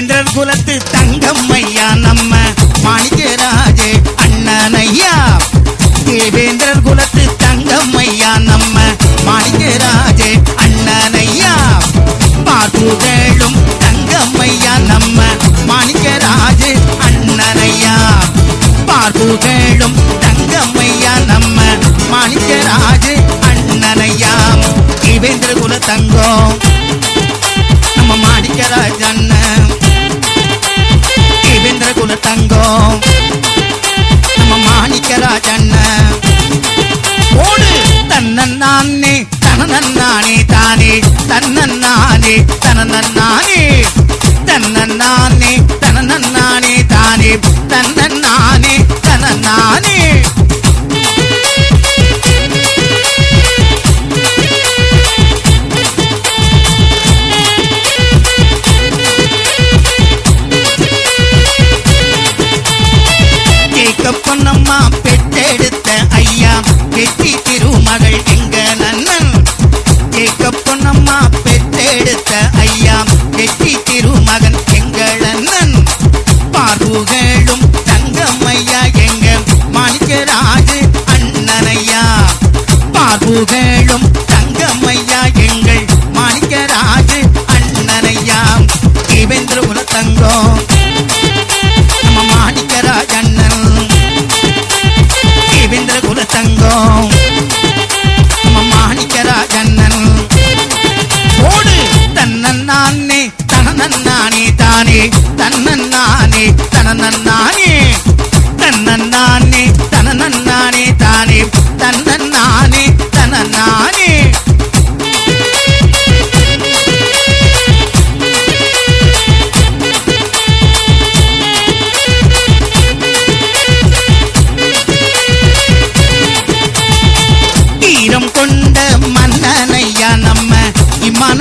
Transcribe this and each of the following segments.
கஜேந்திரன் குலத்து தங்கம்மையா நம்ம மாணிக்கராஜே அண்ணனையா? தேவேந்திரர் குலத்து தங்கம்மையா நம்ம மாணிக்கராஜே அண்ணனையா? பாட்டுகளும் தங்கம்மையா நம்ம மாணிக்கராஜே அண்ணனையா? பார்ப்புகளும் తననన్నానే తాని బుద్ధన్న செல்லும் நம்ம மாணிக்கராஜண்ணன் தேவேந்திர குல தங்கம். நம்ம மாணிக்கராஜண்ணன் ஓடு தன்னே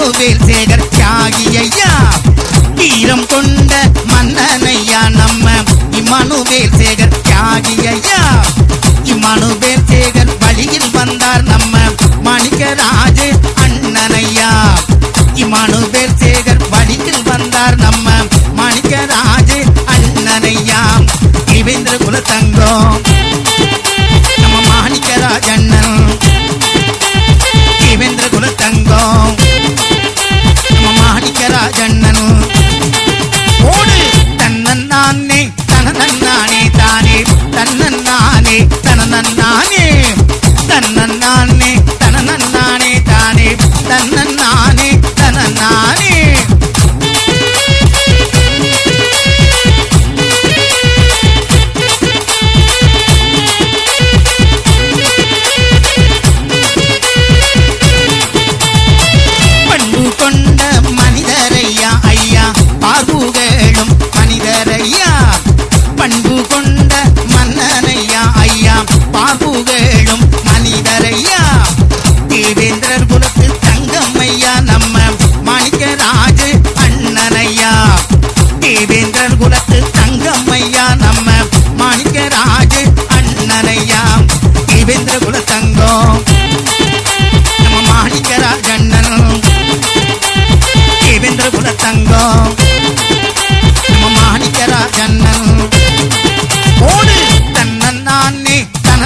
மனுவேல் சேகர் தியாகியையா. வீரம் கொண்ட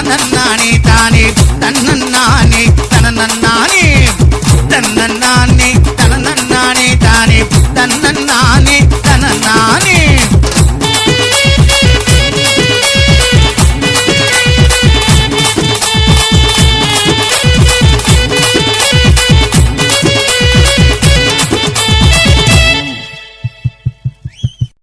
தன்னன்னானே தானே தன்னன்னானே